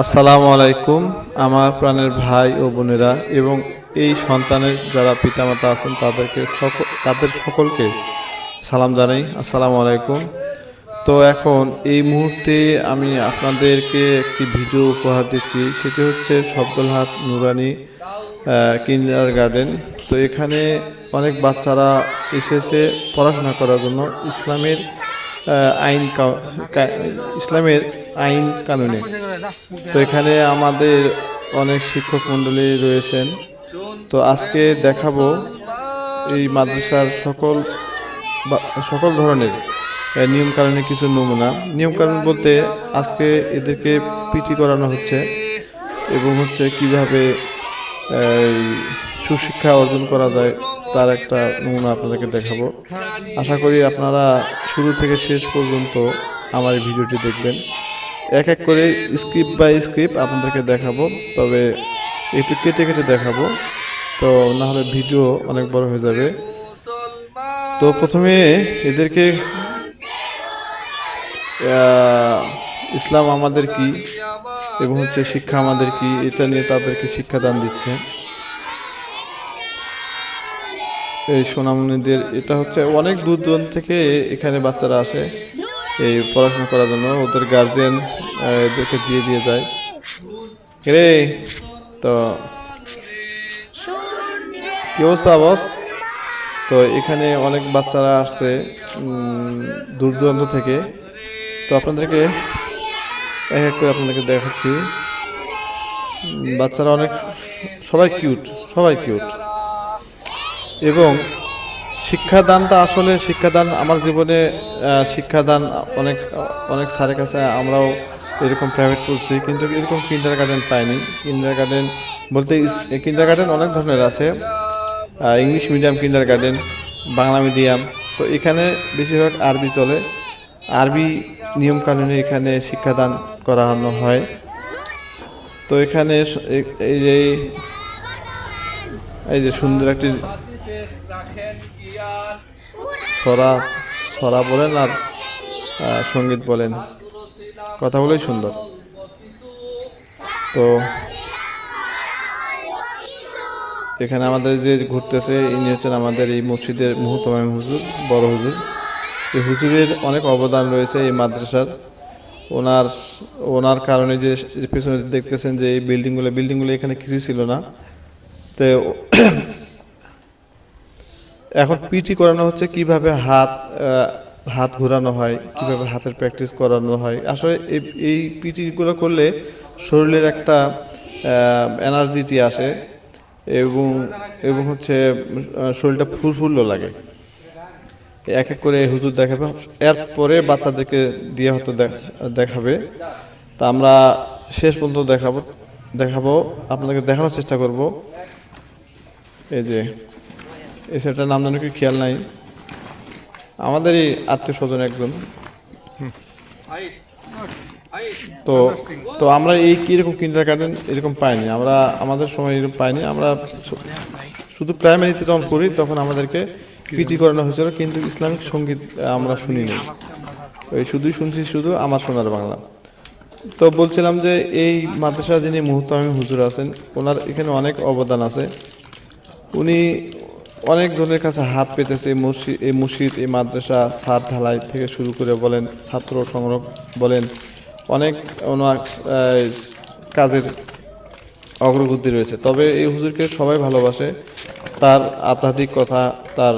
আসসালামু আলাইকুম, আমার প্রাণের ভাই ও বোনেরা এবং এই সন্তানের যারা পিতামাতা আছেন তাদেরকে সকল তাদের সকলকে সালাম জানাই। আসসালামু আলাইকুম। তো এখন এই মুহূর্তে আমি আপনাদেরকে একটি ভিডিও উপহার দিচ্ছি, সেটি হচ্ছে শব্দলহাট নুরানি কিন্ডার গার্ডেন তো এখানে অনেক বাচ্চারা এসেছে পড়াশোনা করার জন্য। ইসলামের আইন ইসলামের আইন কানুনে। তো এখানে আমাদের অনেক শিক্ষক মণ্ডলী রয়েছেন। তো আজকে দেখাবো এই মাদ্রাসার সকল সকল ধরনের নিয়মকানুনের কিছু নমুনা। নিয়মকানুন বলতে আজকে এদেরকে পিটি করানো হচ্ছে এবং হচ্ছে কীভাবে সুশিক্ষা অর্জন করা যায় তার একটা নমুনা আপনাদেরকে দেখাবো। আশা করি আপনারা শুরু থেকে শেষ পর্যন্ত আমার এই ভিডিওটি দেখবেন। এক এক করে স্ক্রিপ্ট বাই স্ক্রিপ্ট আপনাদেরকে দেখাবো, তবে একটু কেটে কেটে দেখাবো, তো না হলে ভিডিও অনেক বড় হয়ে যাবে। তো প্রথমে এদেরকে ইসলাম আমাদের কি এবং হচ্ছে শিক্ষা আমাদের কি, এটা নিয়ে তাদেরকে শিক্ষাদান দিচ্ছে। এই সোনামণিদের, এটা হচ্ছে অনেক দূর দূরান্ত থেকে এখানে বাচ্চারা আসে। এই পড়াশোনা করার জন্য ওদের গার্জেন এদেরকে দিয়ে দিয়ে যায়। রে, তো কি অবস্থা বস তো এখানে অনেক বাচ্চারা আসছে দূর দূরান্ত থেকে। তো আপনাদেরকে এক এক করে আপনাদেরকে দেখাচ্ছি। বাচ্চারা অনেক, সবাই কিউট সবাই কিউট এবং শিক্ষাদানটা আসলে শিক্ষাদান, আমার জীবনে শিক্ষাদান অনেক অনেক স্যারের কাছে আমরাও এরকম প্রাইভেট করছি কিন্তু এরকম কিন্ডার গার্ডেন পাইনি। কিন্ডার গার্ডেন বলতে কিন্ডার গার্ডেন অনেক ধরনের আছে। English medium kindergarten Bangla medium তো এখানে বেশিরভাগ আরবি চলে। আরবি নিয়ম কানুনে এখানে শিক্ষাদান করানো হয়। তো এখানে এই যে এই যে সুন্দর একটি ছড়া ছড়া বলেন আর সংগীত বলেন। কথাগুলোই সুন্দর। তো এখানে আমাদের যে ঘুরতেছে, ইনি হচ্ছেন আমাদের এই মসজিদের মুহূর্তমাম হুজুর, বড় হুজুর। এই হুজুরের অনেক অবদান রয়েছে এই মাদ্রাসার। ওনার ওনার কারণে যে পেছনে দেখতেছেন যে এই বিল্ডিংগুলো বিল্ডিংগুলো এখানে কিছুই ছিল না। তো এখন পিটি করানো হচ্ছে কীভাবে হাত হাত ঘোরানো হয়, কীভাবে হাতের প্র্যাকটিস করানো হয়। আসলে এই- পিটিগুলো করলে শরীরের একটা এনার্জিটি আসে এবং এবং হচ্ছে শরীরটা ফুলফুল্ল লাগে। এক এক করে হুজুর দেখাবে, এরপরে বাচ্চাদেরকে দিয়ে হয়তো দেখ- দেখাবে। তা আমরা শেষ পর্যন্ত দেখাবো দেখাবো, আপনাদেরকে দেখানোর চেষ্টা করব। এই যে, এই ছেলেটার নাম জানি কি খেয়াল নাই। আমাদেরই আত্মীয় স্বজন একজন। তো তো আমরা এই কীরকম কিন্ডার গার্ডেন এরকম পাইনি। আমরা, আমাদের সময় এরকম পাইনি। আমরা শুধু প্রাইমারিতে যখন পড়ি, তখন আমাদেরকে পিটি করানো হয়েছিল, কিন্তু ইসলামিক সংগীত আমরা শুনিনি। ওই শুধুই শুনছি, শুধু আমার সোনার বাংলা। তো বলছিলাম যে, এই মাদ্রাসা যিনি মুহূর্তমি হুজুর আছেন, ওনার এখানে অনেক অবদান আছে। উনি অনেক ধরনের কাছে হাত পেতেছে, এই মসজিদ এই মসজিদ, এই মাদ্রাসা, ছাদ ঢালাই থেকে শুরু করে বলেন, ছাত্র সংগ্রহ, বলেন, অনেক ওনার কাজের অগ্রগতি রয়েছে। তবে এই হুজুরকে সবাই ভালোবাসে, তার আধ্যাত্মিক কথা, তার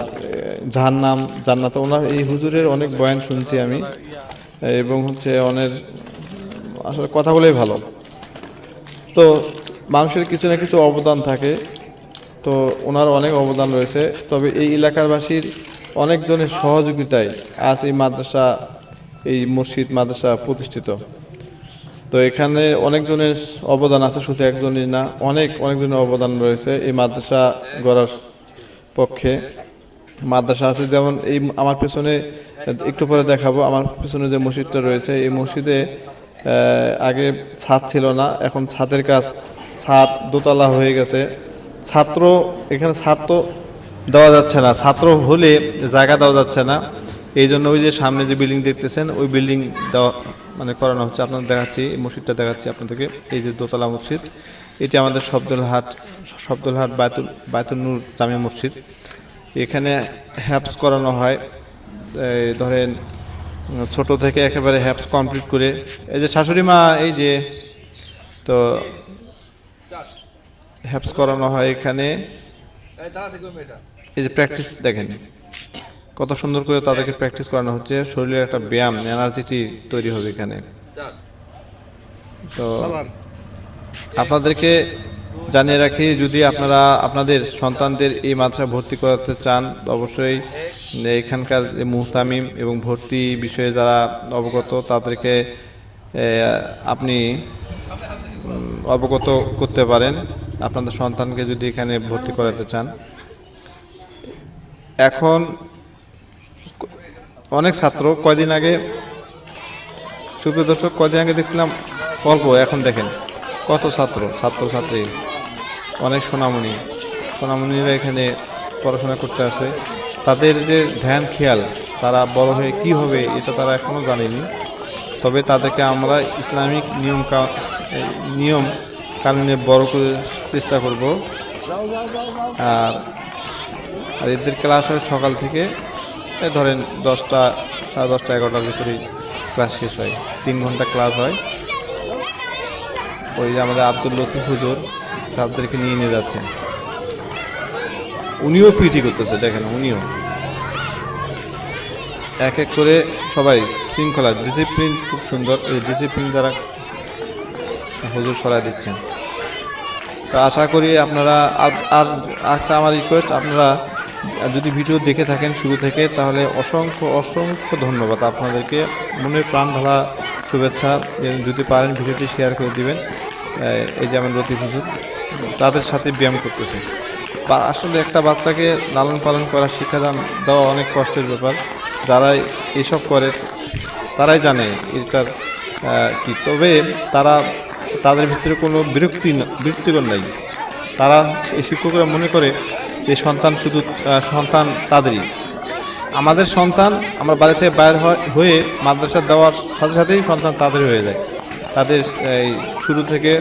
জাহান্নাম, জান্নাত, ওনার এই হুজুরের অনেক বয়ান শুনছি আমি, এবং হচ্ছে অনেক আসলে কথা বলেই ভালো। তো মানুষের কিছু না কিছু অবদান থাকে। তো ওনার অনেক অবদান রয়েছে। তবে এই এলাকারবাসীর অনেকজনের সহযোগিতায় আজ এই মাদ্রাসা, এই মসজিদ মাদ্রাসা প্রতিষ্ঠিত। তো এখানে অনেকজনের অবদান আছে, শুধু একজনই না, অনেক, অনেকজনের অবদান রয়েছে এই মাদ্রাসা গড়ার পক্ষে। মাদ্রাসা আছে, যেমন এই আমার পেছনে, একটু পরে দেখাবো, আমার পেছনে যে মসজিদটা রয়েছে, এই মসজিদে আগে ছাদ ছিল না, এখন ছাদের কাজ, ছাদ দোতলা হয়ে গেছে। ছাত্র, এখানে ছাত্র দেওয়া যাচ্ছে না। ছাত্র হলে জায়গা দেওয়া যাচ্ছে না। এই জন্য ওই যে সামনে যে বিল্ডিং দেখতেছেন, ওই বিল্ডিং দেওয়া মানে করানো হচ্ছে। আপনাদের দেখাচ্ছি, এই মসজিদটা দেখাচ্ছি আপনাদেরকে। এই যে দোতলা মসজিদ, এটি আমাদের শব্দুলহাট শব্দুলহাট বায়তুল বায়তুল নূর জামে মসজিদ। এখানে হ্যাপস করানো হয়। ধরেন, ছোট থেকে একেবারে হ্যাপস কমপ্লিট করে। এই যে শাশুড়ি মা, এই যে, তো হ্যাপস করানো হয় এখানে। এই যে প্র্যাকটিস দেখেন, কত সুন্দর করে তাদেরকে প্র্যাকটিস করানো হচ্ছে। শরীরের একটা ব্যায়াম এনার্জিটি তৈরি হবে এখানে। তো আপনাদেরকে জানিয়ে রাখি, যদি আপনারা আপনাদের সন্তানদের এই মাদ্রাসায় ভর্তি করাতে চান অবশ্যই এখানকার মুহতামিম এবং ভর্তি বিষয়ে যারা অবগত, তাদেরকে আপনি অবগত করতে পারেন। আপনাদের সন্তানকে যদি এখানে ভর্তি করাতে চান। এখন অনেক ছাত্র কয়দিন আগে, সুপ্রিয় দর্শক, কয়দিন আগে দেখছিলাম অল্প, এখন দেখেন কত ছাত্র ছাত্র ছাত্রী অনেক সোনামণি, সোনামণিরা এখানে পড়াশোনা করতে আসে তাদের যে ধ্যান, খেয়াল, তারা বড় হয়ে কি হবে এটা তারা এখনও জানেনি। তবে তাদেরকে আমরা ইসলামিক নিয়ম নিয়ম কানুনে বড় করে চেষ্টা করব। আর আর এদের ক্লাস হয় সকাল থেকে ধরেন দশটা, সাড়ে দশটা, এগারোটার ভিতরেই ক্লাস শেষ হয়। তিন ঘণ্টা ক্লাস হয়। ওই যে আমাদের আব্দুল লতিফ হুজুর, তাদেরকে নিয়ে নিয়ে যাচ্ছেন উনিও পিটি করতেছে, দেখেন উনিও। এক এক করে সবাই শৃঙ্খলা ডিসিপ্লিন খুব সুন্দর। এই ডিসিপ্লিন দ্বারা হুজুর সরাই দিচ্ছেন। তো আশা করি আপনারা আর- একটা আমার রিকোয়েস্ট আপনারা যদি ভিডিও দেখে থাকেন শুরু থেকে, তাহলে অসংখ্য অসংখ্য ধন্যবাদ আপনাদেরকে। মনের প্রাণ ঢালা শুভেচ্ছা যে যদি পারেন ভিডিওটি শেয়ার করে দিবেন। এই- এই যেমন লতিফ হুজুর, তাদের সাথে ব্যায়াম করতেছে। বা, আসলে একটা বাচ্চাকে লালন পালন করা শিক্ষাদান দেওয়া অনেক কষ্টের ব্যাপার। যারা এসব করে, তারাই জানে এটার কি। তবে তারা তাদের ভিতরে কোনো বিরক্তি বিরক্তিকর নাই। তারা এই শিক্ষকরা মনে করে যে সন্তান শুধু সন্তান তাদেরই। আমাদের সন্তান আমরা বাড়ি থেকে বাইর হয়ে মাদ্রাসা দেওয়ার সাথে সাথেই সন্তান তাদের হয়ে যায়। তাদের এই শুরু থেকে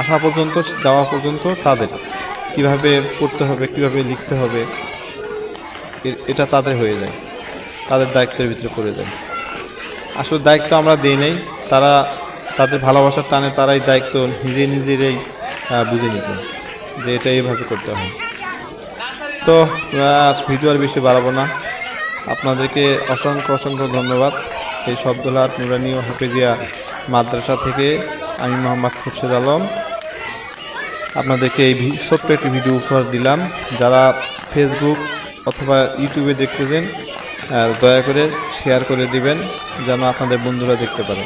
আসা পর্যন্ত, যাওয়া পর্যন্ত তাদের। কীভাবে পড়তে হবে, কীভাবে লিখতে হবে এটা তাদের হয়ে যায়। তাদের দায়িত্বের ভিতরে পড়ে যায়। আসলে দায়িত্ব আমরা দিই নেই। তারা তাদের ভালোবাসার টানে তারাই দায়িত্ব নিজে নিজেরাই বুঝে নিছে যে এটা এইভাবে করতে হয়। তো ভিডিও আর বেশি বাড়াবো না। আপনাদেরকে অসংখ্য অসংখ্য ধন্যবাদ। এই শব্দলাট নুরানি ও হাফেজিয়া মাদ্রাসা থেকে আমি মোহাম্মদ খুরশেদ আলম। আপনাদেরকে এই ছোট্ট একটি ভিডিও উপহার দিলাম। যারা ফেসবুক অথবা ইউটিউবে দেখতেছেন দয়া করে শেয়ার করে দিবেন, যেন আপনাদের বন্ধুরা দেখতে পারে।